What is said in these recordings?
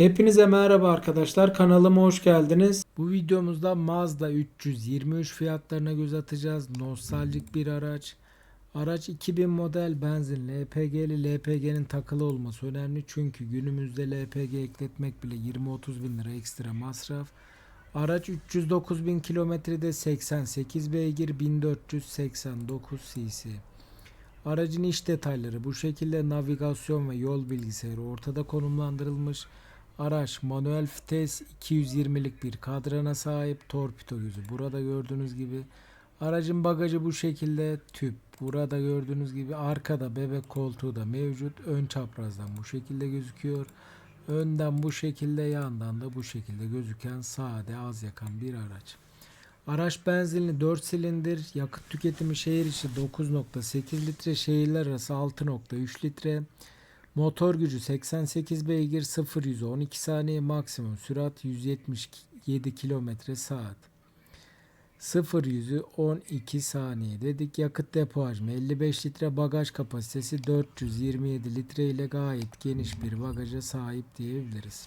Hepinize merhaba arkadaşlar. Kanalıma hoş geldiniz. Bu videomuzda Mazda 323 fiyatlarına göz atacağız. Nostaljik bir araç. Araç 2000 model benzin LPG'li LPG'nin takılı olması önemli. Çünkü günümüzde LPG ekletmek bile 20-30 bin lira ekstra masraf. Araç 309 bin kilometrede 88 beygir 1489 cc. Aracın iç detayları bu şekilde navigasyon ve yol bilgisayarı ortada konumlandırılmış. Araç manuel vites 220'lik bir kadrana sahip torpido gözü burada gördüğünüz gibi. Aracın bagajı bu şekilde tüp burada gördüğünüz gibi arkada bebek koltuğu da mevcut. Ön çaprazdan bu şekilde gözüküyor. Önden bu şekilde yandan da bu şekilde gözüken sade az yakan bir araç. Araç benzinli 4 silindir, yakıt tüketimi şehir içi 9.8 litre, şehirler arası 6.3 litre. Motor gücü 88 beygir, 0 100'e 12 saniye, maksimum sürat 177 km saat. 0 100'ü 12 saniye dedik. Yakıt depo hacmi 55 litre, bagaj kapasitesi 427 litre ile gayet geniş bir bagaja sahip diyebiliriz.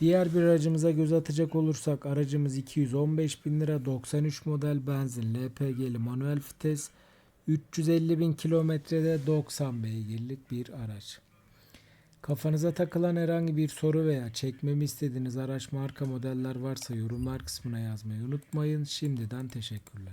Diğer bir aracımıza göz atacak olursak aracımız 215 bin lira 93 model benzin LPG'li manuel vites 350 bin kilometrede 90 beygirlik bir araç. Kafanıza takılan herhangi bir soru veya çekmemi istediğiniz araç marka modeller varsa yorumlar kısmına yazmayı unutmayın. Şimdiden teşekkürler.